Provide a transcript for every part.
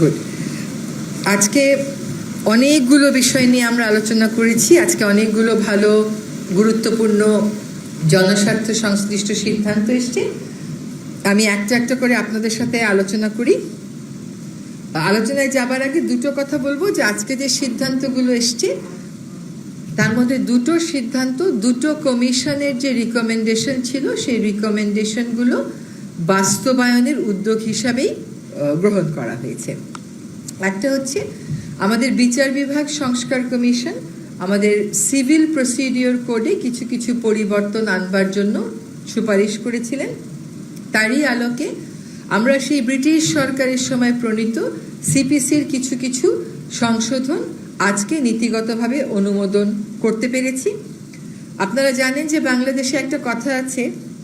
Good আজকে অনেকগুলো বিষয় নিয়ে আমরা আলোচনা করেছি। আজকে অনেকগুলো ভালো, গুরুত্বপূর্ণ জনস্বার্থ সংশ্লিষ্ট সিদ্ধান্ত এসছে। আমি একটা একটা করে আপনাদের সাথে আলোচনা করি। আলোচনায় যাবার আগে দুটো কথা বলব যে আজকে যে সিদ্ধান্তগুলো এসছে, তার মধ্যে দুটো সিদ্ধান্ত, দুটো কমিশনের যে রিকমেন্ডেশন ছিল, সেই রিকমেন্ডেশনগুলো বাস্তবায়নের উদ্যোগ হিসাবেই গ্রহণ করা হয়েছে। একটা হচ্ছে আমাদের বিচার বিভাগ সংস্কার কমিশন, আমাদের সিভিল প্রসিডিওর কোডে কিছু কিছু পরিবর্তন আনবার জন্য সুপারিশ করেছিলেন। তারই আলোকে আমরা সেই ব্রিটিশ সরকারের সময় প্রণীত সিপিসির কিছু কিছু সংশোধন আজকে নীতিগতভাবে অনুমোদন করতে পেরেছি। আপনারা জানেন যে বাংলাদেশে একটা কথা আছে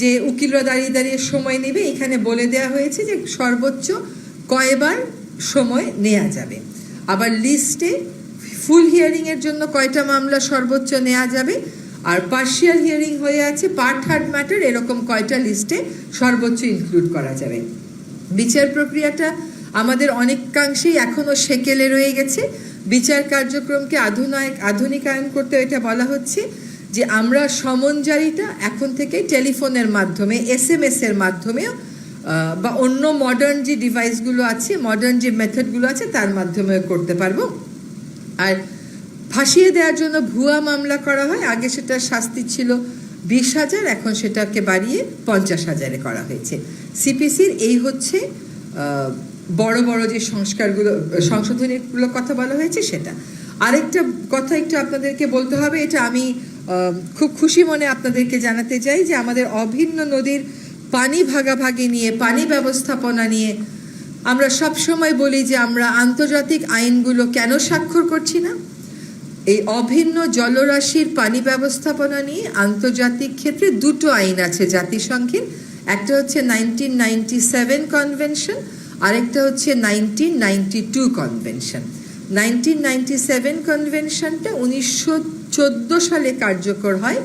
যে উকিলরা দাঁড়িয়ে দাঁড়িয়ে সময় নেবে, এখানে বলে দেয়া হয়েছে যে সর্বোচ্চ কয়বার সময় নেওয়া যাবে। আবার লিস্টে ফুল হিয়ারিং এর জন্য কয়টা মামলা সর্বোচ্চ নেওয়া যাবে, আর পার্শিয়াল হিয়ারিং হয়ে আছে পার্ট হার্ড ম্যাটার এরকম কয়টা লিস্টে সর্বোচ্চ ইনক্লুড করা যাবে। বিচার প্রক্রিয়াটা আমাদের অনেকাংশেই এখনও সেকেলে রয়ে গেছে। বিচার কার্যক্রমকে আধুনায়ক আধুনিকায়ন করতে এটা বলা হচ্ছে। যে আমরা সমনজারিটা এখন থেকে টেলিফোনের মাধ্যমে এস এম এর মাধ্যমেও বা অন্য মডার্ন যে ডিভাইসগুলো আছে মডার্ন যে মেথডগুলো আছে, তার মাধ্যমেও করতে পারব। আর ফাঁসিয়ে দেওয়ার জন্য ভুয়া মামলা করা হয়। আগে সেটা শাস্তি ছিল বিশ হাজার, এখন সেটাকে বাড়িয়ে পঞ্চাশ হাজারে করা হয়েছে। সিপিসির এই হচ্ছে বড় বড় যে সংস্কারগুলো, সংশোধনীগুলো কথা বলা হয়েছে সেটা। আরেকটা কথা একটু আপনাদেরকে বলতে হবে, এটা আমি খুব খুশি মনে আপনাদেরকে জানাতে চাই যে আমাদের অভিন্ন নদীর পানি ভাগাভাগি নিয়ে, পানি ব্যবস্থাপনা নিয়ে আমরা সব সময় বলি যে আমরা আন্তর্জাতিক আইনগুলো কেন স্বাক্ষর করছি না? এই অভিন্ন জলরাশির পানি ব্যবস্থাপনা নিয়ে আন্তর্জাতিক ক্ষেত্রে দুটো আইন আছে জাতিসংঘের। একটা হচ্ছে নাইনটিন নাইনটি সেভেন কনভেনশন, আরেকটা হচ্ছে nineteen ninety two convention. Nineteen ninety seven কনভেনশনটা উনিশশো চোদ্দ সালে কার্যকর হয়।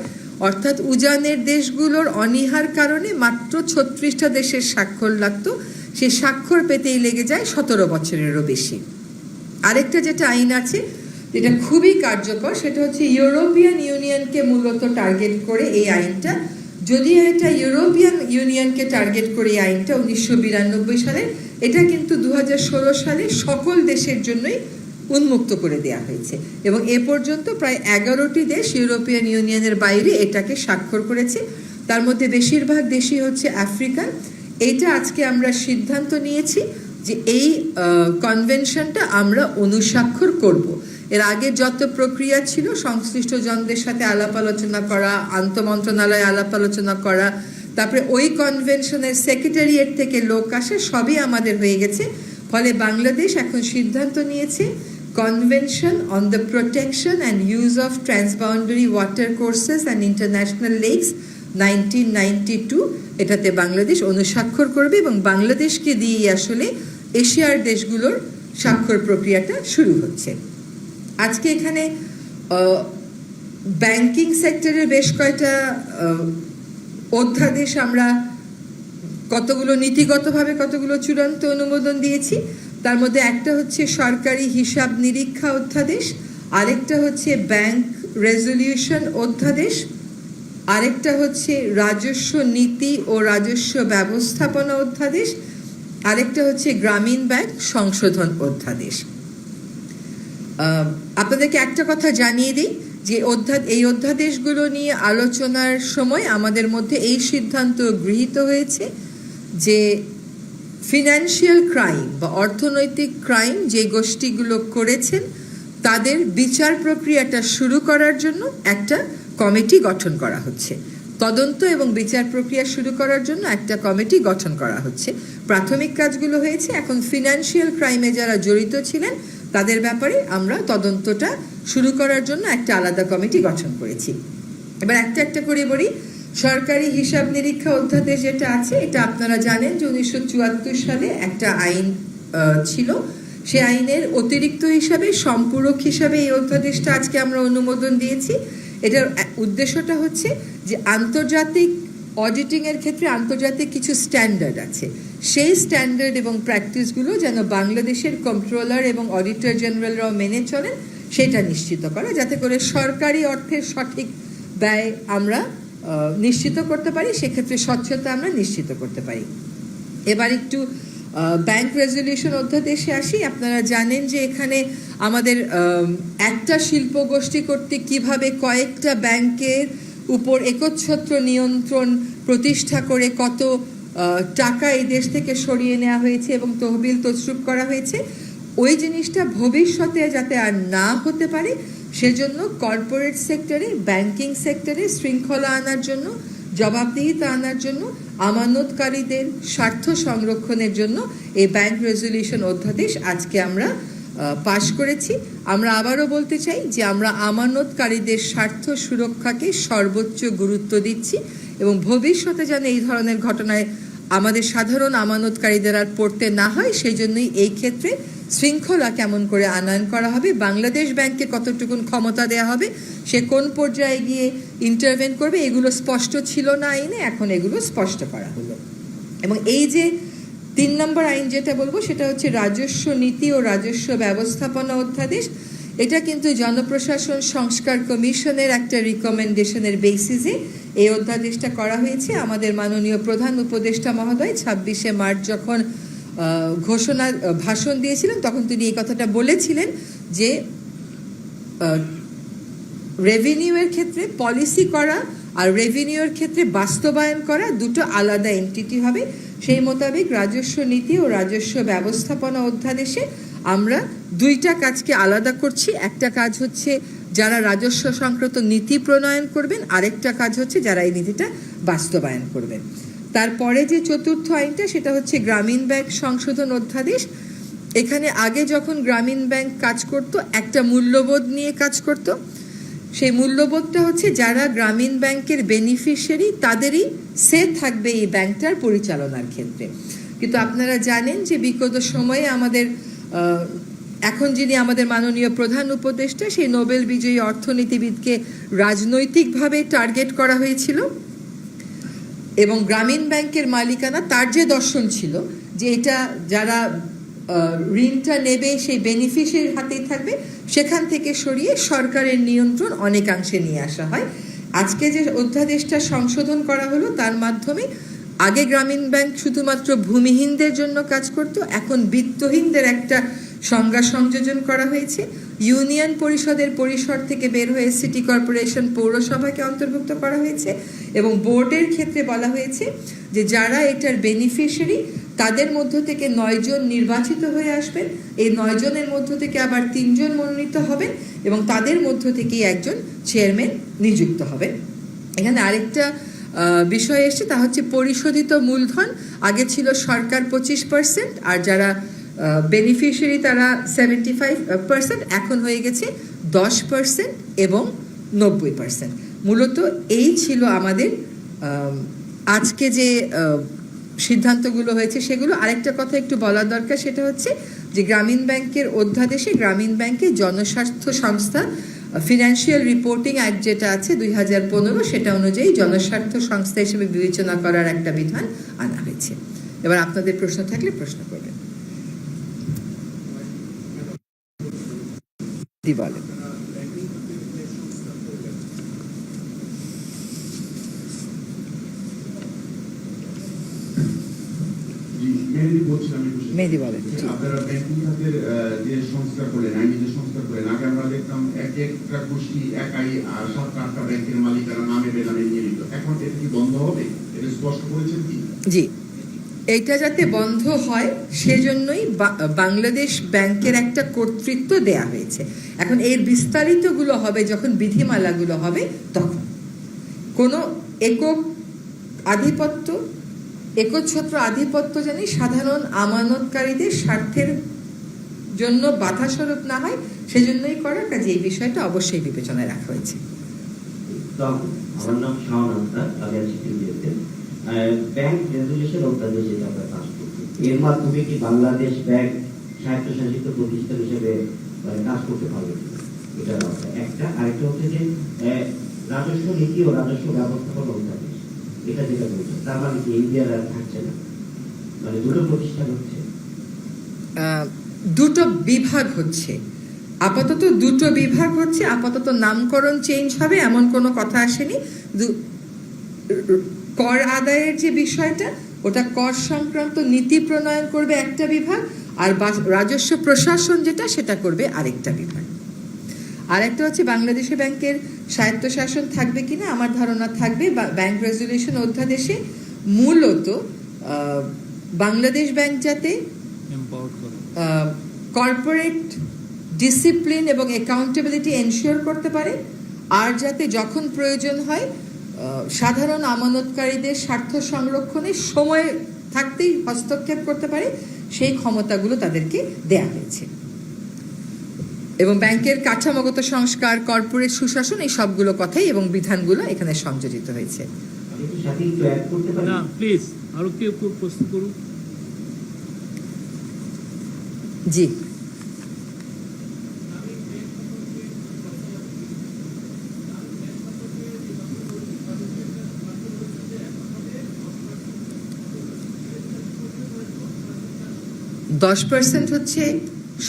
অর্থাৎ উজানের দেশগুলোর অনীহার কারণে মাত্র ছত্রিশটা দেশের স্বাক্ষর লাগতো। সে স্বাক্ষর পেতেই লেগে যায় সতেরো বছরেরও বেশি। আরেকটা যেটা আইন আছে, যেটা খুবই কার্যকর, সেটা হচ্ছে ইউরোপিয়ান ইউনিয়নকে মূলত টার্গেট করে এই আইনটা। যদিও এটা ইউরোপিয়ান ইউনিয়নকে টার্গেট করে এই আইনটা উনিশশো বিরানব্বই সালে, এটা কিন্তু দু হাজার ষোলো সালে সকল দেশের জন্যই উন্মুক্ত করে দেয়া হয়েছে। এবং এ পর্যন্ত প্রায় এগারোটি দেশ ইউরোপিয়ান ইউনিয়নের বাইরে এটাকে স্বাক্ষর করেছে। তার মধ্যে বেশিরভাগ দেশই হচ্ছে আফ্রিকান এইটা আজকে আমরা সিদ্ধান্ত নিয়েছি যে এই কনভেনশনটা আমরা অনুস্বাক্ষর করব। এর আগে যত প্রক্রিয়া ছিল সংশ্লিষ্ট জনদের সাথে আলাপ আলোচনা করা আন্ত আন্তমন্ত্রণালয়ে আলাপ আলোচনা করা, তারপরে ওই কনভেনশনের সেক্রেটারিয়েট থেকে লোক আসে, সবই আমাদের হয়ে গেছে। ফলে বাংলাদেশ এখন সিদ্ধান্ত নিয়েছে convention on the protection and use of transboundary water courses and international lakes nineteen ninety two এটাতে বাংলাদেশ অনুস্বাক্ষর করবে এবং বাংলাদেশকে দিয়েই আসলে এশিয়ার দেশগুলোর স্বাক্ষর প্রক্রিয়াটা শুরু হচ্ছে। আজকে এখানে ব্যাংকিং সেক্টরের বেশ কয়টা অধ্যাদেশ আমরা কতগুলো নীতিগতভাবে কতগুলো চূড়ান্ত অনুমোদন দিয়েছি, তার মধ্যে একটা হচ্ছে সরকারি হিসাব নিরীক্ষা অধ্যাদেশ, আরেকটা হচ্ছে ব্যাংক রেজলিউশন অধ্যাদেশ, আরেকটা হচ্ছে রাজস্ব নীতি ও রাজস্ব ব্যবস্থাপনা অধ্যাদেশ, আরেকটা হচ্ছে গ্রামীণ ব্যাংক সংশোধন অধ্যাদেশ। আপনাদেরকে একটা কথা জানিয়ে দিই যে অধ্যা, এই অধ্যাদেশগুলো নিয়ে আলোচনার সময় আমাদের মধ্যে এই সিদ্ধান্ত গৃহীত হয়েছে। যে ফিনান্সিয়াল ক্রাইম বা অর্থনৈতিক ক্রাইম যে গোষ্ঠীগুলো করেছেন, তাদের বিচার প্রক্রিয়াটা শুরু করার জন্য একটা কমিটি গঠন করা হচ্ছে। তদন্ত এবং বিচার প্রক্রিয়া শুরু করার জন্য একটা কমিটি গঠন করা হচ্ছে। প্রাথমিক কাজগুলো হয়েছে, এখন ফিনান্সিয়াল ক্রাইমে যারা জড়িত ছিলেন, তাদের ব্যাপারে আমরা তদন্তটা শুরু করার জন্য একটা আলাদা কমিটি গঠন করেছি। এবার একটা একটা করে বলি সরকারি হিসাব নিরীক্ষা অধ্যাদেশ যেটা আছে, এটা আপনারা জানেন যে উনিশশো চুয়াত্তর সালে একটা আইন ছিল। সে আইনের অতিরিক্ত হিসাবে, সম্পূরক হিসাবে এই অধ্যাদেশটা আজকে আমরা অনুমোদন দিয়েছি। এটার উদ্দেশ্যটা হচ্ছে যে আন্তর্জাতিক অডিটিং এর ক্ষেত্রে আন্তর্জাতিক কিছু স্ট্যান্ডার্ড আছে। সেই স্ট্যান্ডার্ড এবং প্র্যাকটিসগুলো যেন বাংলাদেশের কন্ট্রোলার এবং অডিটর জেনারেলরাও মেনে চলেন, সেটা নিশ্চিত করা, যাতে করে সরকারি অর্থের সঠিক ব্যয় আমরা নিশ্চিত করতে পারি, সেক্ষেত্রে স্বচ্ছতা আমরা নিশ্চিত করতে পারি। এবার একটু ব্যাংক রেজলিউশন অধ্যাদেশে আসি। আপনারা জানেন যে এখানে আমাদের একটা শিল্প গোষ্ঠী কর্তৃক কীভাবে কয়েকটা ব্যাংকের উপর একচ্ছত্র নিয়ন্ত্রণ প্রতিষ্ঠা করে কত টাকা এই দেশ থেকে সরিয়ে নেওয়া হয়েছে এবং তহবিল তছরুপ করা হয়েছে, ওই জিনিসটা ভবিষ্যতে যাতে আর না হতে পারে সেজন্য কর্পোরেট সেক্টরে ব্যাংকিং সেক্টরে শৃঙ্খলা আনার জন্য, জবাবদিহিতা আনার জন্য, আমানতকারীদের স্বার্থ সংরক্ষণের জন্য এই ব্যাংক রেজলিউশন অধ্যাদেশ আজকে আমরা পাশ করেছি। আমরা আবারও বলতে চাই যে আমরা আমানতকারীদের স্বার্থ সুরক্ষাকে সর্বোচ্চ গুরুত্ব দিচ্ছি এবং ভবিষ্যতে যেন এই ধরনের ঘটনায় আমাদের সাধারণ আমানতকারীদের আর পড়তে না হয় সেই জন্যই এই ক্ষেত্রে শৃঙ্খলা কেমন করে আনয়ন করা হবে, বাংলাদেশ ব্যাংকে কতটুকুন ক্ষমতা দেওয়া হবে, সে কোন পর্যায়ে গিয়ে ইন্টারভেন করবে, এগুলো স্পষ্ট ছিল না আইনে এখন এগুলো স্পষ্ট করা হলো। এবং এই যে তিন নম্বর আইন যেটা বলব, সেটা হচ্ছে রাজস্ব নীতি ও রাজস্ব ব্যবস্থাপনা অধ্যাদেশ। এটা কিন্তু জনপ্রশাসন সংস্কার কমিশনের একটা রিকমেন্ডেশনের বেসিসে এই অধ্যাদেশটা করা হয়েছে। আমাদের মাননীয় প্রধান উপদেষ্টা মহোদয় ছাব্বিশে মার্চ যখন ঘোষণা, ভাষণ দিয়েছিলেন, তখন তিনি এই কথাটা বলেছিলেন যে রেভিনিউয়ের ক্ষেত্রে পলিসি করা আর রেভিনিউয়ের ক্ষেত্রে বাস্তবায়ন করা দুটো আলাদা এন্টিটি হবে। সেই মোতাবেক রাজস্ব নীতি ও রাজস্ব ব্যবস্থাপনা অধ্যাদেশে আমরা দুইটা কাজকে আলাদা করছি। একটা কাজ হচ্ছে যারা রাজস্ব সংক্রান্ত নীতি প্রণয়ন করবেন, আরেকটা কাজ হচ্ছে যারা এই নীতিটা বাস্তবায়ন করবেন। তারপরে যে চতুর্থ আইনটা, সেটা হচ্ছে গ্রামীণ ব্যাংক সংশোধন অধ্যাদেশ। এখানে আগে যখন গ্রামীণ ব্যাংক কাজ করত, একটা মূল্যবোধ নিয়ে কাজ করত। সেই মূল্যবোধটা হচ্ছে যারা গ্রামীণ ব্যাংকের বেনিফিশিয়ারি, তাদেরই সে থাকবে এই ব্যাংকটার পরিচালনার ক্ষেত্রে। কিন্তু আপনারা জানেন যে বিগত সময়ে আমাদের এখন যিনি আমাদের মাননীয় প্রধান উপদেষ্টা, সেই নোবেল বিজয়ী অর্থনীতিবিদকে রাজনৈতিকভাবে টার্গেট করা হয়েছিল এবং গ্রামীণ ব্যাংকের মালিকানা তার যে দর্শন ছিল, যে এটা যারা ঋণটা নেবে, সেই বেনিফিশিয়ারির হাতেই থাকবে, সেখান থেকে সরিয়ে সরকারের নিয়ন্ত্রণ অনেকাংশে নিয়ে আসা হয়। আজকে যে অধ্যাদেশটা সংশোধন করা হলো, তার মাধ্যমে আগে গ্রামীণ ব্যাংক শুধুমাত্র ভূমিহীনদের জন্য কাজ করত, এখন বিত্তহীনদের একটা সংজ্ঞা সংযোজন করা হয়েছে। ইউনিয়ন পরিষদের পরিসর থেকে বের হয়ে সিটি কর্পোরেশন পৌরসভাকে অন্তর্ভুক্ত করা হয়েছে এবং বোর্ডের ক্ষেত্রে বলা হয়েছে যে যারা এটার বেনিফিশিয়ারি, তাদের মধ্য থেকে নয়জন নির্বাচিত হয়ে আসবেন। এই নয়জনের মধ্য থেকে আবার তিনজন মনোনীত হবেন এবং তাদের মধ্য থেকেই একজন চেয়ারম্যান নিযুক্ত হবেন এখানে আরেকটা বিষয় এসছে, তা হচ্ছে পরিশোধিত মূলধন। আগে ছিল সরকার পঁচিশ পার্সেন্ট, আর যারা বেনিফিশিয়ারি তারা সেভেন্টি ফাইভ পার্সেন্ট এখন হয়ে গেছে দশ পার্সেন্ট এবং নব্বই পার্সেন্ট মূলত এই ছিল আমাদের আজকে যে সিদ্ধান্তগুলো হয়েছে সেগুলো। আরেকটা কথা একটু বলার দরকার, সেটা হচ্ছে যে গ্রামীণ ব্যাংকের অধ্যাদেশে গ্রামীণ ব্যাংকে জনস্বার্থ সংস্থা ফিনান্সিয়াল রিপোর্টিং অ্যাক্ট যেটা আছে দুই হাজার পনেরো, সেটা অনুযায়ী জনস্বার্থ সংস্থা হিসেবে বিবেচনা করার একটা বিধান আনা হয়েছে। এবার আপনাদের প্রশ্ন থাকলে প্রশ্ন করবেন। দি বলেন মেহেদি বলেন, আপনারা ব্যাংকিং খাতের যে সংস্কার করলেন আইনি যে সংস্কার করলেন আগে আমরা দেখতাম এক একটা গোষ্ঠী একাই আটটা ব্যাংকের মালিকারা নামে বেনামে নিয়ে নিত। এখন এটা কি বন্ধ হবে? এটা স্পষ্ট করেছেন কি? জি। এইটা যাতে বন্ধ হয়, সেজন্যই বাংলাদেশ ব্যাংকের একটা কর্তৃত্ব দেয়া হয়েছে। এখন এর বিস্তারিতগুলো হবে যখন বিধিমালাগুলো হবে তখন। কোনো একক আধিপত্য, একচ্ছত্র আধিপত্য জানি সাধারণ আমানতকারীদের স্বার্থের জন্য বাধা স্বরূপ না হয়, সেজন্যই করা কাজে এই বিষয়টা অবশ্যই বিবেচনায় রাখা হয়েছে। আমার নাম টিভিতে ব্যাংক রেজুলেশন যেটা আমরা পাস এর মাধ্যমে কি বাংলাদেশ ব্যাংক স্বায়ত্তশাসিত প্রতিষ্ঠান হিসেবে মানে, কাজ করতে পারবে? এটা একটা আরেকটা হচ্ছে যে রাজস্ব নীতি ও রাজস্ব ব্যবস্থাপনা অধ্যাদেশ এটা যেটা বলছে তার মানে কি ইন্ডিয়ার আর থাকছে না? মানে দুটো প্রতিষ্ঠান হচ্ছে। দুটো বিভাগ হচ্ছে। আপাতত দুটো বিভাগ হচ্ছে আপাতত নামকরণ চেঞ্জ হবে এমন কোনো কথা আসেনি। কর আদায়ের যে বিষয়টা ওটা কর সংক্রান্ত নীতি প্রণয়ন করবে একটা বিভাগ আর রাজস্ব প্রশাসন যেটা সেটা করবে আরেকটা বিভাগ। আর একটা হচ্ছে বাংলাদেশে ব্যাংকের স্বায়ত্তশাসন থাকবে কিনা আমার ধারণা থাকবে বা- ব্যাংক রেজুলেশন অধ্যাদেশে মূলত বাংলাদেশ ব্যাংক যাতে কর্পোরেট ডিসিপ্লিন এবং অ্যাকাউন্টেবিলিটি এনশিওর করতে পারে আর যাতে যখন প্রয়োজন হয় সাধারণ আমানতকারীদের স্বার্থ সংরক্ষণে সময় থাকতেই হস্তক্ষেপ করতে পারে সেই ক্ষমতাগুলো তাদেরকে দেয়া হয়েছে। এবং ব্যাংকের কাঠামোগত সংস্কার কর্পোরেট সুশাসন এই সবগুলো কথাই এবং বিধানগুলো এখানে সংযোজিত হয়েছে। আমি কি সাথে একটু অ্যাড করতে পারি না প্লিজ আরও কেউ কেউ প্রশ্ন করুন জি দশ পার্সেন্ট হচ্ছে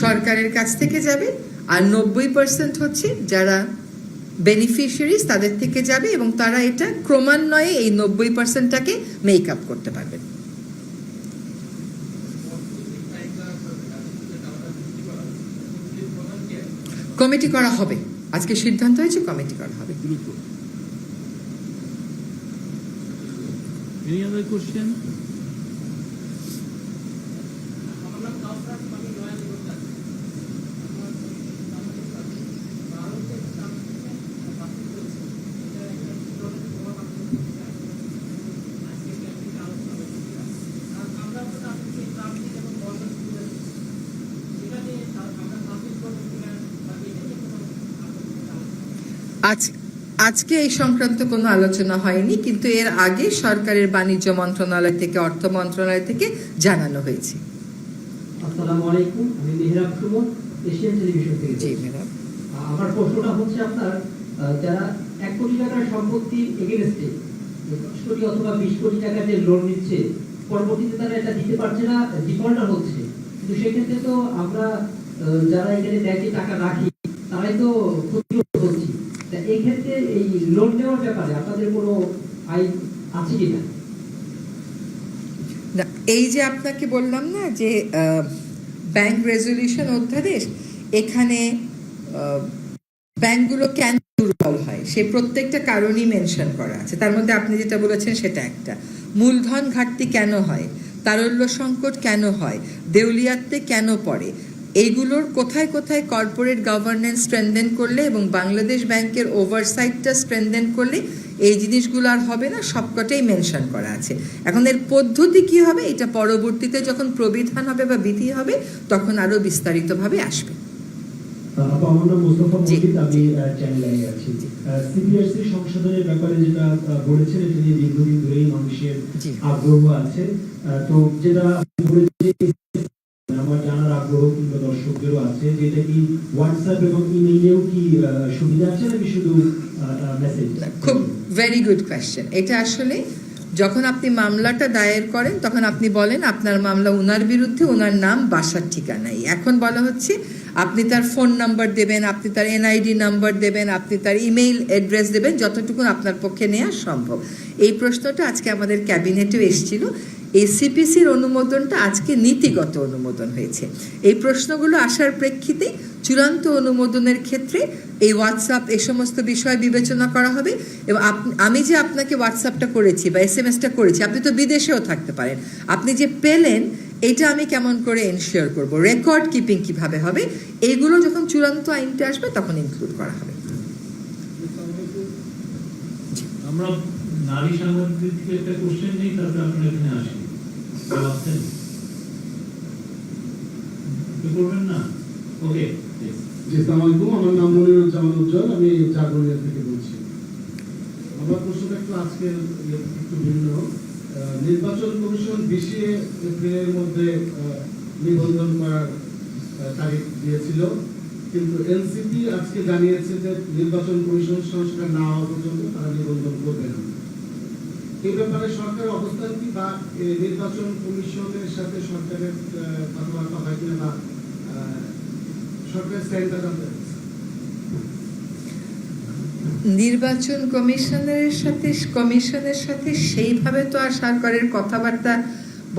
সরকারের কাছ থেকে যাবে আর নব্বই পার্সেন্ট হচ্ছে যারা বেনিফিশিয়ারিজ তাদের থেকে যাবে এবং তারা এটা ক্রমান্বয়ে এই নব্বই পার্সেন্টটাকে মেক আপ করতে পারবেন কমিটি করা হবে। আজকে সিদ্ধান্ত হয়েছে, কমিটি করা হবে। দ্রুত এনি আদার কোশ্চেন আজ আজকে এই সংক্রান্ত কোনো আলোচনা হয়নি কিন্তু এর আগে সরকারের বাণিজ্য মন্ত্রণালয় থেকে অর্থ মন্ত্রণালয় থেকে জানানো হয়েছে। আসসালামু আলাইকুম আমি মেহরাব সুমন এশিয়ান টেলিভিশন থেকে। জি বলছি। আমার প্রশ্নটা হচ্ছে আপনার যারা এক কোটি টাকার সম্পত্তি এগেনস্টে দশ কোটি অথবা বিশ কোটি টাকা যে লোন নিচ্ছে পরবর্তীতে তারা এটা দিতে পারছে না ডিফল্টার হচ্ছে। কিন্তু সেক্ষেত্রে তো আমরা যারা এখানে ব্যাংকে টাকা রাখি তারাই তো ক্ষতিগ্রস্ত হচ্ছি। এই এই লোন নেওয়ার ব্যাপারে আপনাদের কোনো আইন আছে কিনা? না, এই যে আপনাকে বললাম না যে ব্যাংক রেজলিউশন অধ্যাদেশ, এখানে ব্যাংকগুলো কেন দুর্বল হয়? সে প্রত্যেকটা কারণই মেনশন করা আছে। তার মধ্যে আপনি যেটা বলেছেন সেটা একটা। মূলধন ঘাটতি কেন হয়? তারল্য সংকট কেন হয়? দেউলিয়াত্বে কেন পড়ে? এইগুলোর কোথায় কোথায় কর্পোরেট গভর্নেন্স স্ট্রেনদেন করলে এবং বাংলাদেশ ব্যাংকের ওভারসাইটটা স্ট্রেনদেন করলে এই জিনিসগুলো আর হবে না? সবকটাই মেনশন করা আছে। এখন এর পদ্ধতি কি হবে? এটা পরবর্তীতে যখন প্রবিধান হবে বা বিধি হবে তখন আরও বিস্তারিতভাবে আসবে। সংশোধনের ব্যাপারে যেটা বলেছেন এটা নিয়ে দীর্ঘদিন ধরেই মানুষের আগ্রহ আছে। তো যেটা আপনি বলেছেন, আমার জানার আগ্রহ কিংবা দর্শকদেরও আছে যে এটা কি হোয়াটসঅ্যাপ এবং ইমেইলেও কি সুবিধা আছে নাকি শুধু খুব ভেরি গুড কোয়েশ্চেন এটা আসলে যখন আপনি মামলাটা দায়ের করেন, তখন আপনি বলেন আপনার মামলা ওনার বিরুদ্ধে ওনার নাম, বাসার ঠিকানাই এখন বলা হচ্ছে আপনি তার ফোন নাম্বার দেবেন, আপনি তার এনআইডি নাম্বার দেবেন, আপনি তার ইমেইল অ্যাড্রেস দেবেন, যতটুকু আপনার পক্ষে নেওয়া সম্ভব। এই প্রশ্নটা আজকে আমাদের ক্যাবিনেটেও এসেছিল। এই সিপিসির অনুমোদনটা আজকে নীতিগত অনুমোদন হয়েছে। এই প্রশ্নগুলো আসার প্রেক্ষিতে চূড়ান্ত অনুমোদনের ক্ষেত্রে এই হোয়াটসঅ্যাপ এ সমস্ত বিষয় বিবেচনা করা হবে এবং আমি যে আপনাকে হোয়াটসঅ্যাপটা করেছি বা এস এম এসটা করেছি, আপনি তো বিদেশেও থাকতে পারেন। আপনি যে পেলেন, এটা আমি কেমন করে এনশিওর করব? রেকর্ড কিপিং কীভাবে হবে? এইগুলো যখন চূড়ান্ত আইনটা আসবে, তখন ইনক্লুড করা হবে। আমরা নারী সাংবাদিক থেকে একটা কোশ্চেন নেই, তারপরে আপনারা এখানে আসি না ওকে আমার নাম উজ্জ্বল আমি থেকে বলছি আমার প্রশ্নটা একটু একটু ভিন্ন নির্বাচন কমিশন বিশে এপ্রিলের মধ্যে নিবন্ধন করার তারিখ দিয়েছিল কিন্তু এনসিপি আজকে জানিয়েছে যে নির্বাচন কমিশন সংস্কার না হওয়া পর্যন্ত তারা নিবন্ধন করবে ব্যাপারে অবস্থান কি বা নির্বাচন কমিশনের সাথে সরকারের কথাবার্তা হয় কিনা বা সরকারের জানতে নির্বাচন কমিশনের সাথে কমিশনের সাথে সেইভাবে তো আর সরকারের কথাবার্তা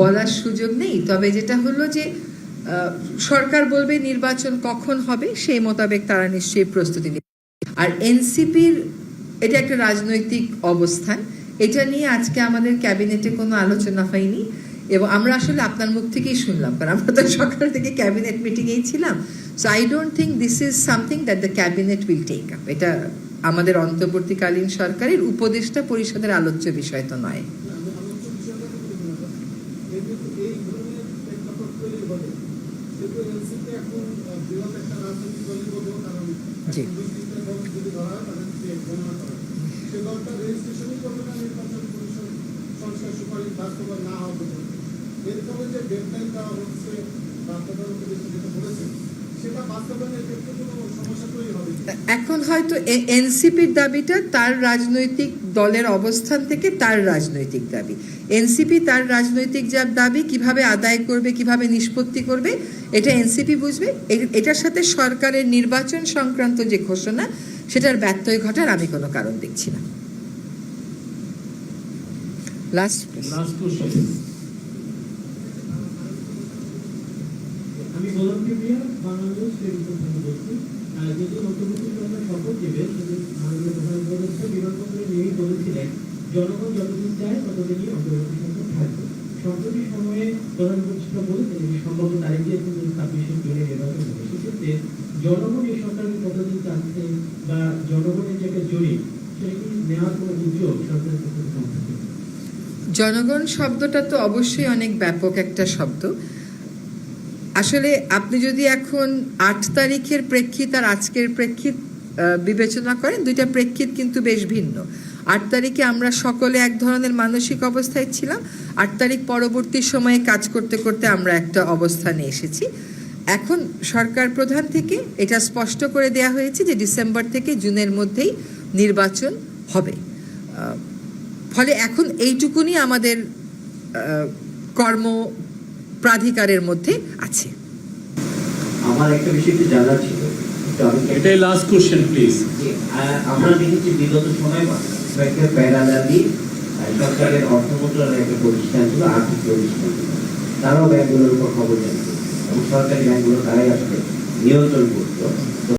বলার সুযোগ নেই। তবে যেটা হলো যে সরকার বলবে নির্বাচন কখন হবে, সেই মোতাবেক তারা নিশ্চয়ই প্রস্তুতি নেবে। আর এনসিপির, এটা একটা রাজনৈতিক অবস্থান। এটা নিয়ে আজকে আমাদের ক্যাবিনেটে কোনো আলোচনা হয়নি এবং আমরা আসলে আপনার মুখ থেকেই শুনলাম, কারণ আমরা তো সকাল থেকে ক্যাবিনেট মিটিংয়েই ছিলাম। So I don't think this is something that the cabinet will take up এটা আমাদের অন্তর্বর্তীকালীন সরকারের উপদেষ্টা পরিষদের আলোচ্য বিষয় তো নয় আমি আলোচ্য বিষয়টা তো বলি না, এই যে এই ধরনের প্রেক্ষাপট তৈরি হবে, যেহেতু NCP এখন, আহ, বৃহৎ একটা রাজনৈতিক দলই বলব, কারণ জি। এখন দুই তিনটা দল যদি ধরা হয়, তাদেরকে গণনা করা হয়। সে দলটা রেজিস্ট্রেশনই করবে না নির্বাচন কমিশন সংস্কার সুপারিশ বাস্তবায়ন না হওয়া পর্যন্ত। এর ফলে যে হচ্ছে? এখন হয়তো এনসিপির দাবিটা তার রাজনৈতিক দলের অবস্থান থেকে তার রাজনৈতিক দাবি। এনসিপি তার রাজনৈতিক যা দাবি, কীভাবে আদায় করবে, কীভাবে নিষ্পত্তি করবে, এটা এনসিপি বুঝবে। এটার সাথে সরকারের নির্বাচন সংক্রান্ত যে ঘোষণা, সেটার ব্যত্যয় ঘটার আমি কোনো কারণ দেখছি না। লাস্ট লাস্ট আমি কিবরিয়া বাংলাদেশ টেলিভিশন থেকে বলছি আহ, যেদিন অন্তর্বর্তী সরকার শপথ দেবে সেদিন মাননীয় প্রধান উপদেষ্টা বিমানবন্দরে নিয়েই বলেছিলেন জনগণ যতদিন চায় ততদিনই অন্তর্বর্তী সরকার থাকবে। সম্প্রতি সময়ে প্রধান উপদেষ্টা বলেছেন যে সম্ভব তারিখ দিয়ে কিন্তু নির্বাচন হবে। সেক্ষেত্রে জনগণ এই সরকারকে কতদিন চাচ্ছে বা জনগণের যে একটা জরিপ নেওয়ার কোনো উদ্যোগ সরকারের জনগণ শব্দটা তো অবশ্যই অনেক ব্যাপক একটা শব্দ। আসলে আপনি যদি এখন আট তারিখের প্রেক্ষিত আর আজকের প্রেক্ষিত বিবেচনা করেন, দুইটা প্রেক্ষিত কিন্তু বেশ ভিন্ন। আট তারিখে আমরা সকলে এক ধরনের মানসিক অবস্থায় ছিলাম। আট তারিখ পরবর্তী সময়ে কাজ করতে করতে আমরা একটা অবস্থানে এসেছি। এখন সরকার প্রধান থেকে এটা স্পষ্ট করে দেয়া হয়েছে যে ডিসেম্বর থেকে জুনের মধ্যেই নির্বাচন হবে। ফলে এখন এইটুকুনি আমাদের কর্ম প্রাধিকারের মধ্যে আছে। আমার একটা বিষয় একটু জানা ছিল। এটাই লাস্ট কোশ্চেন প্লিজ আমরা দেখেছি বিগত সময় প্যারালালি সরকারের অর্থ মন্ত্রণালয়ের একটা প্রতিষ্ঠান ছিল আর্থিক প্রতিষ্ঠান। তারাও ব্যাংকগুলোর উপর খবর জানত। এবং সরকারি ব্যাংকগুলো তারাই আসলে নিয়ন্ত্রণ করতো।